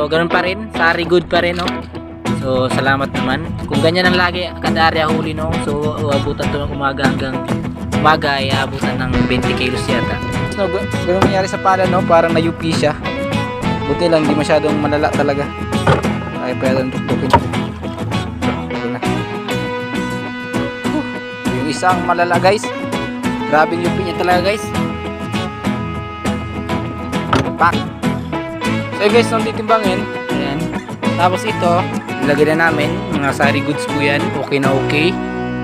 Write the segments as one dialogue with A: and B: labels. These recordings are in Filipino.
A: So, ganun pa rin. Sari good pa rin, no? So, salamat naman. Kung ganyan ang lagi, kada area huli, no? So, abutan to ng umaga hanggang umaga ay abutan ng 20 kilos yata. So, ganun nangyari sa pala, no? Parang na-UP siya. Buti lang, di masyadong malala talaga. Ay, pwede nang tuktukin. Yung isang malala, guys. Grabe yung UP niya talaga, guys. Pak! So yun, guys, nung titimbangin, ayan. Tapos ito, ilagay na namin, mga sari goods po yan, okay na okay.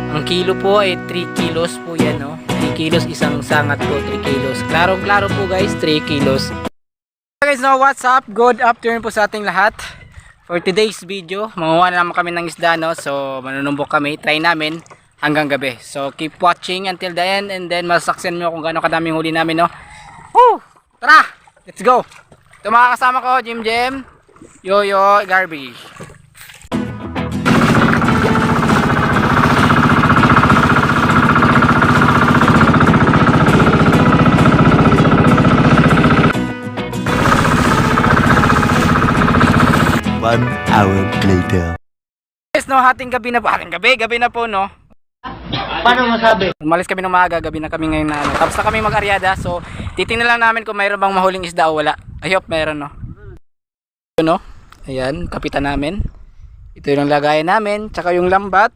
A: Ang kilo po ay 3 kilos po yan, no? 3 kilos, isang sangat po, 3 kilos. Klaro-klaro po guys, 3 kilos. So guys, no, what's up? Good afternoon po sa ating lahat. For today's video, manguha na naman kami ng isda, no? So, manunumbok kami, try namin hanggang gabi. So, keep watching until the end and then masaksen mo kung gaano kadaming huli namin, no? Woo! Tara! Let's go! Ito mga kasama ko, Jim Jim, Yoyo, Garby.
B: One hour later.
A: Guys, no, hating gabi na po. Hating gabi, gabi na po, no?
C: Paano masabi?
A: Umalis kami ng maaga, gabi na kami ngayon na ano. Tapos na kami mag-aryada, so titingnan lang namin kung mayroon bang mahuling isda o wala. I hope meron, no? Ito, no? Ayan, kapitan namin. Ito yung lagayan namin, tsaka yung lambat,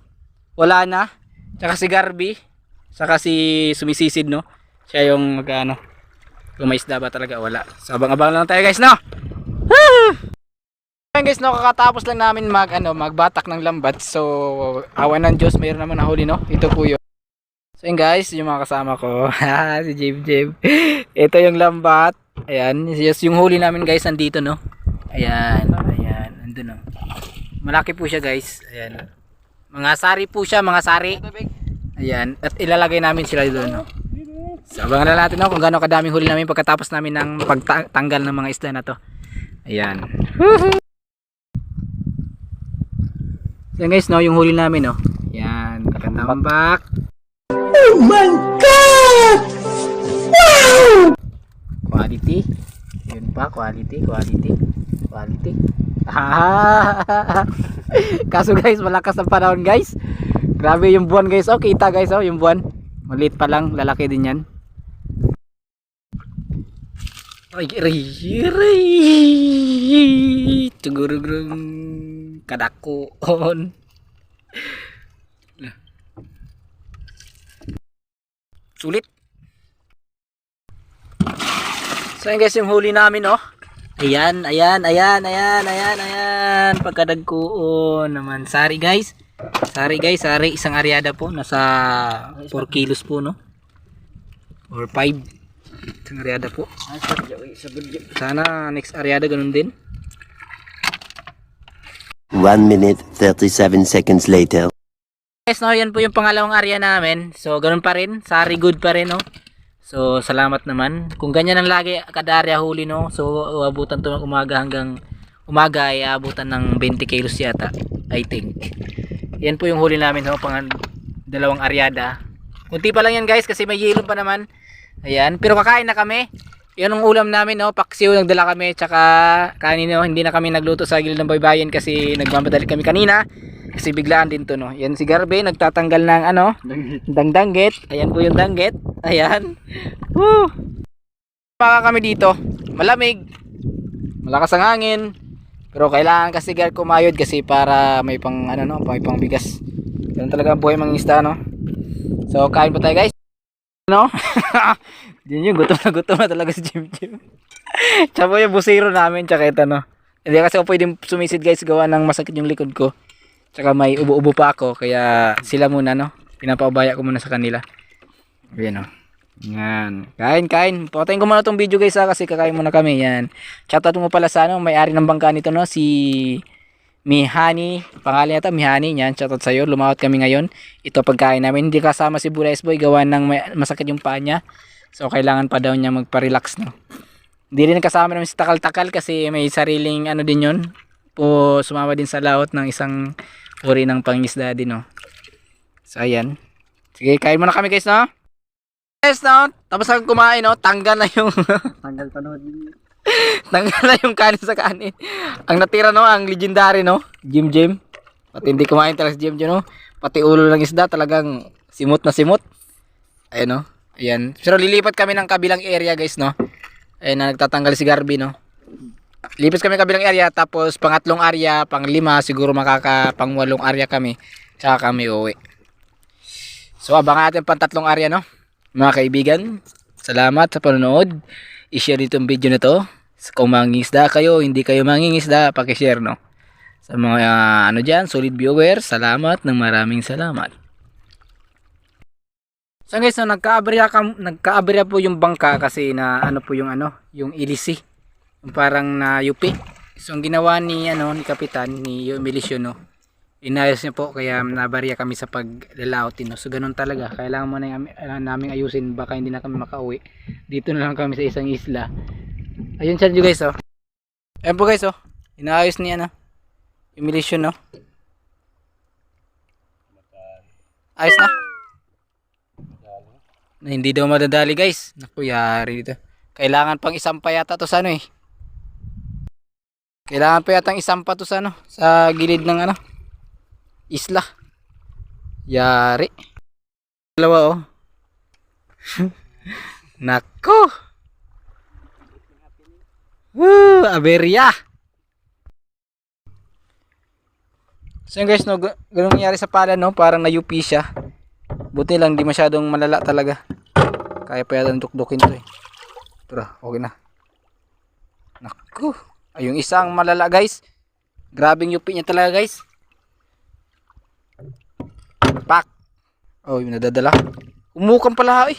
A: wala na. Tsaka si Garby, tsaka si Sumisisid, no? Siya yung mag, ano, kung may isda ba talaga, wala. So, abang-abang lang tayo, guys, no? Ayan guys, no, kakatapos lang namin mag, ano, magbatak ng lambat. So, awan ng Diyos, mayroon naman nahuli, no? Ito po yun. So yun guys, yung mga kasama ko. si Jim Jim. Ito yung lambat. Ayan. Yes, yung huli namin guys, nandito no. Ayan. Ayan. Nandun no. Malaki po siya guys. Ayan. Mga sari po siya, mga sari. Ayan. At ilalagay namin sila doon no. So abangan na natin no, kung gaano kadaming huli namin pagkatapos namin ng pagtanggal ng mga isda na to. Ayan. So guys no, yung huli namin no. Ayan. Katambak. Quality. Yun pa, quality, quality, quality. Ah! Kaso guys, malakas ang panahon guys. Grabe yung buwan guys. Oh, kita guys, oh, yung buwan. Maliit pa lang, lalaki din yan. Ay, ray, ray. Tugurugurung kadakon. Sulit. So yun guys yung huli namin oh. Ayan, ayan, ayan, ayan, ayan, ayan. Pagkadagkuon naman. Sari guys. Sari guys, sari. Isang aryada po. Nasa 4 kilos po no. Or 5. Isang aryada po. Sana next aryada ganun din.
B: One minute, 37 seconds later.
A: Guys, no, yan po yung pangalawang area namin. So, ganun pa rin. Sari good pa rin, no. So, salamat naman. Kung ganyan ang lagi, kada area huli, no. So, abutan to ng umaga hanggang umaga ay abutan ng 20 kilos yata. I think. Yan po yung huli namin, no. Pang dalawang aryada. Kunti pa lang yan, guys, kasi may yelo pa naman. Ayan. Pero kakain na kami. Yan ang ulam namin, no. Paksiw, nagdala kami. Tsaka, kanino, hindi na kami nagluto sa gilid ng baybayin kasi nagmamadali kami kanina. Kasi biglaan din to, no. Yan si Garbe, nagtatanggal ng ano, dangdanggit. Ayan po yung danggit. Ayan. Woo! Paka kami dito. Malamig. Malakas ang hangin. Pero kailangan kasi Gar kumayod kasi para may pang ano no, may pang bigas. Ganun talaga ang buhay mga isda no. So kain po tayo guys. No? Yun yung gutom na gutom na talaga si Jim Jim. Tsaka po yung busiro namin tsaka ito no. Hindi kasi ako pwedeng sumisid guys gawa ng masakit yung likod ko. Tsaka may ubo-ubo pa ako kaya sila muna no. Pinapaubaya ko muna sa kanila. Ayan o. Yan. Kain, kain. Patayin ko muna tong video guys ha kasi kakain muna kami. Yan. Shoutout mo pala sa ano, may-ari ng bangka nito no, si Mihani. Pangalan niya to, Mihani. Yan, shoutout sa'yo. Lumawat kami ngayon. Ito pagkain namin. Hindi kasama si Bulais Boy gawa ng masakit yung paa niya. So kailangan pa daw niya magpa-relax no. Hindi rin kasama namin si Takal-Takal kasi may sariling ano din yun. Po sumama din sa laot ng isang uri ng pangisda din no. So ayan. Sige, kain muna kami guys no. Guys no, tapos ang kumain no, tanggal na yung
C: Tanggal pa noon.
A: Tanggal na yung kanin sa kanin. Ang natira no, ang legendary no, Jim Jim. Pati hindi kumain talaga si Jim Jim no. Pati ulo ng isda talagang simot na simot. Ayan no. Ayan. Pero lilipat kami ng kabilang area guys no. Ayan na nagtatanggal si Garby no. Lipat kami kabilang area tapos pangatlong area, panglima siguro makaka pangwalong area kami. Tsaka kami uwi. So abangan natin pang tatlong area no. Mga kaibigan, salamat sa panonood. I-share itong video na to. Kung mangingisda kayo, hindi kayo mangingisda, pakishare no. Sa mga ah, ano diyan, solid viewers, salamat ng maraming salamat. So guys, so nagkaaberya ka, nagkaaberya po yung bangka kasi na ano po yung ano, yung ilisi. Parang na yupi. So ang ginawa ni ano ni kapitan ni Milicio no. Inayos niya po kaya nabarya kami sa paglalautin no. So ganun talaga. Kailangan mo na uh, namin ayusin baka hindi na kami makauwi. Dito na lang kami sa isang isla. Ayun siya nyo guys oh. Ayan po guys oh. Inaayos niya ano. Milicio no. Ayos na. Na hindi daw madadali guys. Naku yari dito. Kailangan pang isang pa yata to sa ano eh. Kailangan pa yata isang pa to sa ano. Sa gilid ng ano. Isla. Yari. Dalawa oh. Nako. Woo, aberya. So guys, no, ganun nangyari sa pala, no? Parang nayupi siya. Buti lang, di masyadong malala talaga. Kaya pa yata dukdukin to eh. Pero, okay na. Naku. Ay, yung isang malala guys. Grabing yupi niya talaga guys. Pak. Oh, yung nadadala. Umukang pala eh.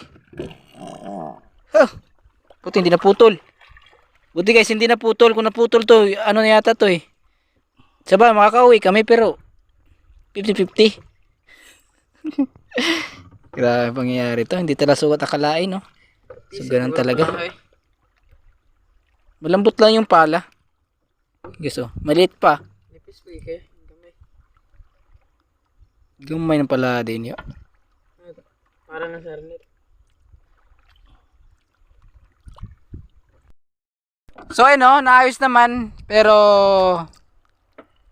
A: Huh. Buti hindi naputol. Buti guys, hindi naputol. Kung naputol to, ano na yata to eh. Saba, makakauwi kami pero 50-50. Grabe pangyayari to. Hindi talaga sukat akalain, no? So, ganun talaga. Malambot lang yung pala. Guys, oh. Maliit pa. Gamay ng pala din yun.
C: Para na sa Arnett.
A: So ayun no, naayos naman pero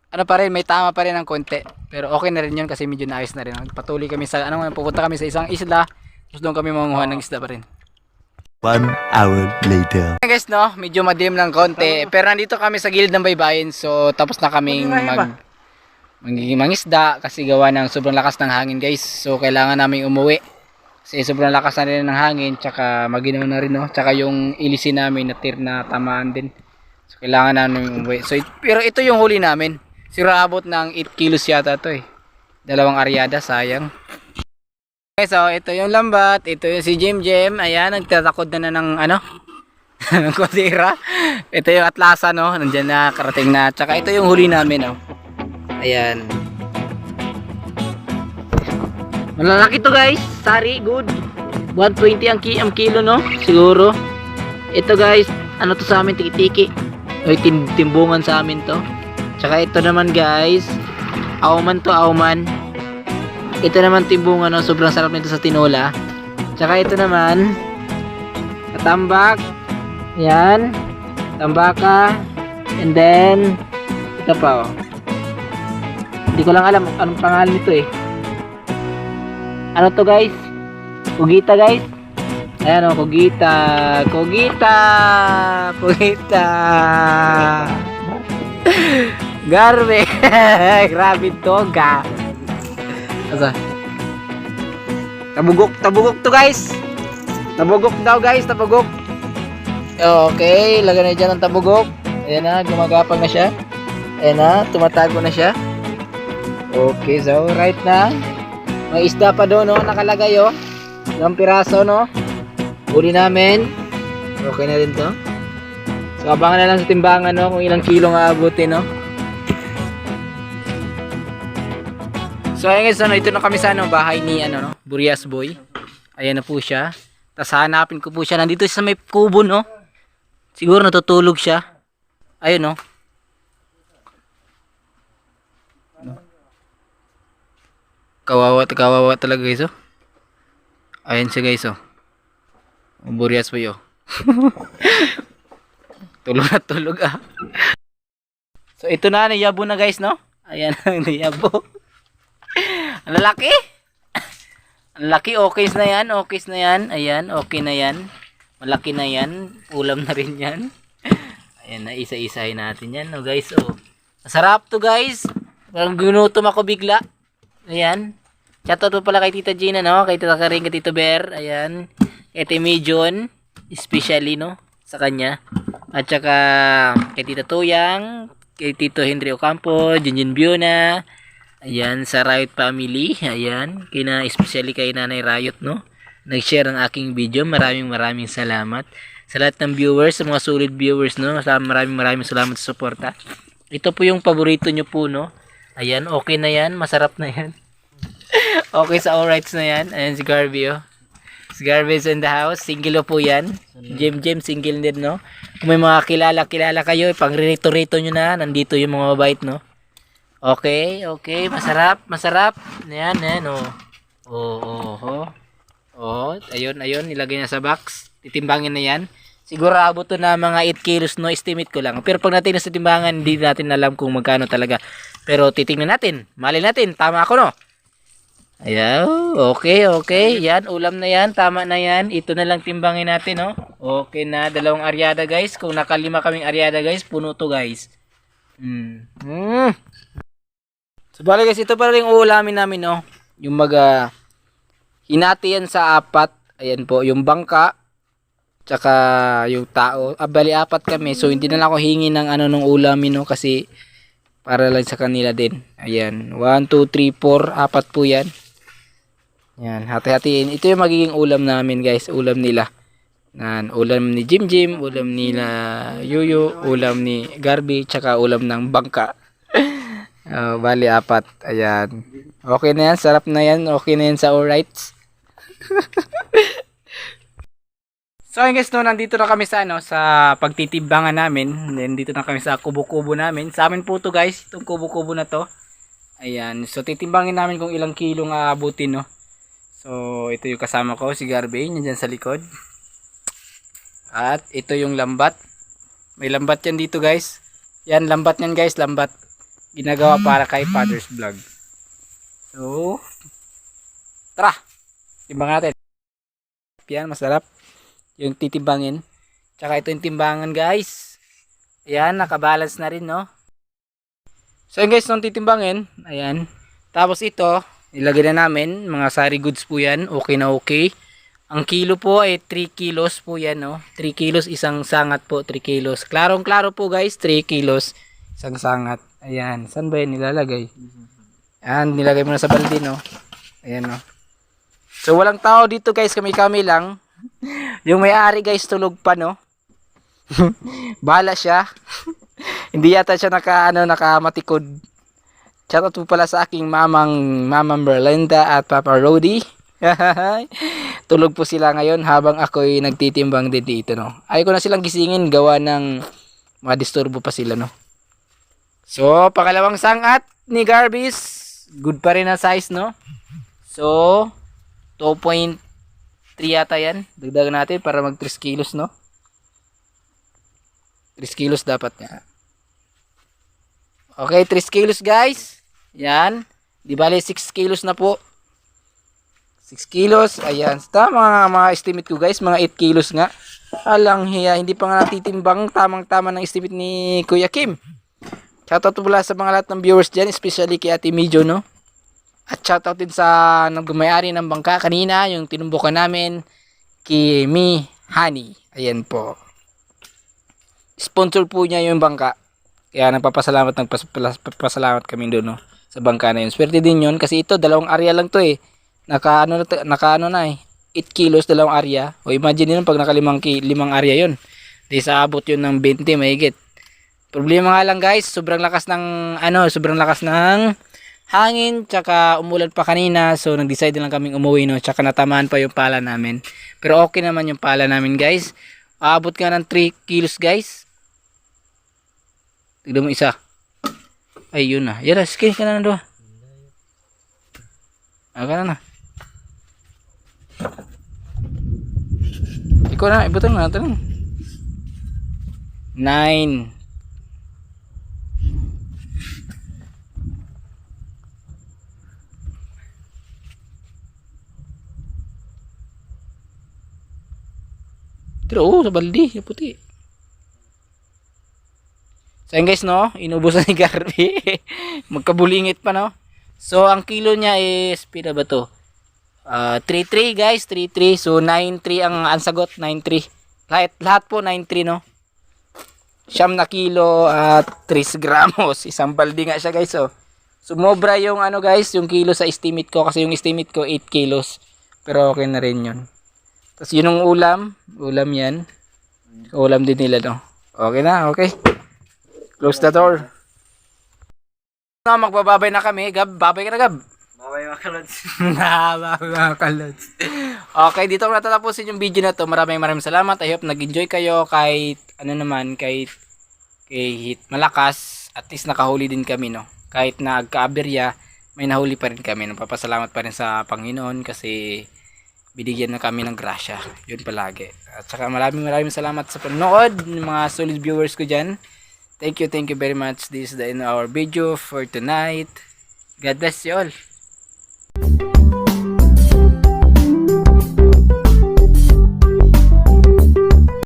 A: ano pa rin, may tama pa rin ng konti. Pero okay na rin yun kasi medyo naayos na rin. Patuloy kami sa ano, pupunta kami sa isang isla. Tapos doon kami manguha ng isda pa rin.
B: One hour later.
A: Guys no, medyo madim ng konti. Pero nandito kami sa gilid ng baybayin. So tapos na kaming mag magiging mangisda kasi gawa ng sobrang lakas ng hangin guys. So kailangan namin umuwi. Kasi sobrang lakas na rin ng hangin tsaka maginaw na rin no. Tsaka yung ilisi namin na tir na tamaan din. So kailangan namin umuwi. So it- pero ito yung huli namin. Siguro abot ng 8 kilos yata to eh. Dalawang aryada sayang. Okay, so ito yung lambat, ito yung si Jim Jim. Ayan, nagtatakod na na ng ano, ng kodira. Ito yung atlasa, no? Nandiyan na, karating na. Tsaka ito yung huli namin, no? Ayan. Malalaki to guys. Sari, good. 120 ang, ki ang kilo, no? Siguro. Ito guys, ano to sa amin, tiki-tiki. Ay, tim timbungan sa amin to. Tsaka ito naman guys, auman to, auman. Ito naman timbungan, no? sobrang sarap nito sa tinola. Tsaka ito naman, katambak. Yan. Tambaka. And then, ito pa, oh. Hindi ko lang alam anong pangalan nito eh. Ano to guys? Kugita guys. Ayan o, kugita. Kugita. Kugita. Garbe. Grabe toga. Asa? Tabugok, tabugok to guys. Tabugok daw guys, tabugok. Okay, lagyan na dyan ng tabugok. Ayan na, gumagapang na siya. Ayan na, tumatago na siya. Okay, so right na. May isda pa doon, no? Nakalagay, oh. Ilang piraso, no? Huli namin. Okay na rin to. So, abangan na lang sa timbangan, no? Kung ilang kilo nga abutin, no? So, ayun guys, ano, ito na kami sa ano, bahay ni, ano, no? Burias Boy. Ayan na po siya. Tapos hanapin ko po siya. Nandito sa may kubo, no? Siguro natutulog siya. Ayun, no? Kawawa, kawawa talaga guys, oh. Ayan siya guys, oh. Burias Boy, oh. Tulog na tulog ah. So ito na, niyabo na guys, no? Ayan, niyabo. Ang lalaki. Ang laki, okay na yan, okay na yan. Ayan, okay na yan. Malaki na yan. Ulam na rin yan. Ayan, na isa-isahin natin yan, no guys. Oh. Masarap to guys. Parang ginutom ako bigla. Ayan. Shoutout po pala kay Tita Gina, no? Kay Tita Karing, kay Tito Bear. Ayan. Kay Timmy John. Especially, no? Sa kanya. At saka kay Tita Tuyang. Kay Tito Henry Ocampo. Junjun Biona. Ayan, sa Riot Family. Ayan. Kina, especially kay Nanay Riot, no? Nag-share ng aking video. Maraming maraming salamat. Sa lahat ng viewers, sa mga solid viewers, no? Maraming maraming salamat sa suporta. Ito po yung paborito nyo po, no? Ayan, okay na yan. Masarap na yan. okay sa alrights na yan. Ayan si Garby, oh. Si Garby is in the house. Single po yan. Jim Jim, single din, no? Kung may mga kilala-kilala kayo, pang rito-rito nyo na. Nandito yung mga mabait, no? Okay, okay. Masarap, masarap. Ayan, ayan, oh. Oh, oh, oh. Oh, ayun, ayun. Nilagay na sa box. Titimbangin na yan. Siguro abot to na mga 8 kilos, no? Estimate ko lang. Pero pag natin sa timbangan, hindi natin alam kung magkano talaga. Pero titingnan natin. Mali natin. Tama ako, no? Ayan. Okay, okay. Yan, ulam na yan. Tama na yan. Ito na lang timbangin natin, no? Okay na. Dalawang aryada, guys. Kung nakalima kaming aryada, guys, puno to, guys. Hmm. Hmm. So, bali, guys, ito pa rin uulamin namin, no? Yung mga hinati yan sa apat. Ayan po, yung bangka. Tsaka yung tao. Ah, bali, apat kami. So, hindi na lang ako hingi ng ano nung ulamin, no? Kasi, para lang sa kanila din. Ayan. 1, 2, 3, 4. Apat po yan. Yan, hati-hatiin. Ito yung magiging ulam namin, guys. Ulam nila. Yan, ulam ni Jim Jim, ulam nila Yuyu, ulam ni Garby, tsaka ulam ng bangka. Oh, bali apat. Ayan. Okay na yan, sarap na yan. Okay na yan sa alrights. so ayun guys, no, nandito na kami sa ano, sa pagtitibbangan namin. Then dito na kami sa kubo-kubo namin. Sa amin po to guys, itong kubo-kubo na to. Ayan, so titimbangin namin kung ilang kilong aabutin, no. So, ito yung kasama ko, si Garby, yan dyan sa likod. At ito yung lambat. May lambat yan dito guys. Yan, lambat yan guys, lambat. Ginagawa para kay Father's Vlog. So, tara! Timbang natin. Yan, masarap. Yung titimbangin. Tsaka ito yung timbangan guys. Ayan, nakabalance na rin, no? So yun guys, nung titimbangin, ayan. Tapos ito, ilagay na namin, mga sari goods po yan, okay na okay. Ang kilo po ay 3 kilos po yan, no? 3 kilos, isang sangat po, 3 kilos. Klarong klaro po guys, 3 kilos, isang sangat. Ayan, saan ba yan nilalagay? Ayan, nilagay mo na sa balde, no? Ayan, no? So walang tao dito guys, kami-kami lang. Yung may-ari guys, tulog pa, no? Bala siya. Hindi yata siya naka ano nakamatikod. Shoutout po pala sa aking mamang mamang Berlinda at Papa Rody. Tulog po sila ngayon habang ako'y nagtitimbang din dito no. Ayaw ko na silang gisingin gawa ng madisturbo pa sila no. So, pangalawang sangat ni Garbis. Good pa rin ang size no. So, 2.3 yata yan. Dagdagan natin para mag 3 kilos no. 3 kilos dapat nga. Okay, 3 kilos guys. Yan. Di bale 6 kilos na po. 6 kilos. Ayan. Tama mga, mga estimate ko guys. Mga 8 kilos nga. Alang hiya. Hindi pa nga natitimbang. Tamang-tama ng estimate ni Kuya Kim. Shoutout pala sa mga lahat ng viewers dyan. Especially kay Ate Mijo no. At shoutout din sa nagmayari ng bangka kanina. Yung tinumbukan namin. Kimi Honey. Ayan po. Sponsor po niya yung bangka. Kaya nagpapasalamat nagpapasalamat kami doon no sa bangka na yun. Swerte din yun kasi ito dalawang area lang to eh. Naka ano na to, naka ano na eh. 8 kilos dalawang area. O imagine niyo pag naka limang, limang area yun. Di sa abot yun ng 20 mahigit. Problema nga lang guys, sobrang lakas ng ano, sobrang lakas ng hangin tsaka umulan pa kanina so nag-decide lang kaming umuwi no tsaka natamaan pa yung pala namin. Pero okay naman yung pala namin guys. Aabot nga ng 3 kilos guys. Tignan mo isa. Ay yun na. Yara, sige ka na na doon. Ah, na na. Ikaw na, ibutan na natin. 9 Tira, oh, sa baldi, yung puti. So, yun guys, no? Inubos na ni Garvey. Magkabulingit pa, no? So, ang kilo niya is, pila ba to? Ah, uh, 3-3, guys. 3-3. So, 9-3 ang, ang sagot. 9-3. Lahat, lahat po, 9-3, no? Siyam na kilo at 3 gramos. Isang baldi nga siya, guys, oh. Sumobra yung, ano, guys, yung kilo sa estimate ko. Kasi yung estimate ko, 8 kilos. Pero okay na rin yun. Tapos yun yung ulam, ulam yan. Ulam din nila no. Okay na, okay. Close the door. No, magbababay na kami. Gab, babay ka na Gab.
C: Babay mga kalods.
A: Babay mga kalods. Okay, dito ko natatapusin yung video na to. Maraming maraming salamat. I hope nag-enjoy kayo kahit ano naman, kahit kahit malakas. At least nakahuli din kami, no. Kahit na agka-aberya, may nahuli pa rin kami. Napapasalamat pa rin sa Panginoon kasi binigyan na kami ng grasya. Yun palagi. At saka maraming maraming salamat sa panonood ng mga solid viewers ko dyan. Thank you, thank you very much. This is the end of our video for tonight. God bless you all.